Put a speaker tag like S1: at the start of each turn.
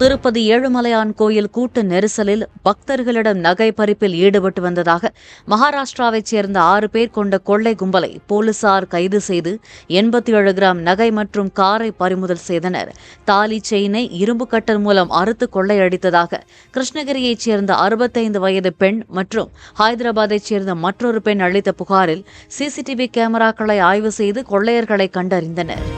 S1: திருப்பதி ஏழுமலையான் கோயில் கூட்ட நெரிசலில் பக்தர்களிடம் நகை பறிப்பில் ஈடுபட்டு வந்ததாக மகாராஷ்டிராவைச் சேர்ந்த ஆறு பேர் கொண்ட கொள்ளை கும்பலை போலீசார் கைது செய்து எண்பத்தி ஏழு கிராம் நகை மற்றும் காரை பறிமுதல் செய்தனர். தாலி செயினை இரும்பு கட்டர் மூலம் அறுத்து கொள்ளையடித்ததாக கிருஷ்ணகிரியைச் சேர்ந்த அறுபத்தைந்து வயது பெண் மற்றும் ஹைதராபாத்தைச் சேர்ந்த மற்றொரு பெண் அளித்த புகாரில் சிசிடிவி கேமராக்களை ஆய்வு செய்து கொள்ளையர்களை கண்டறிந்தனர்.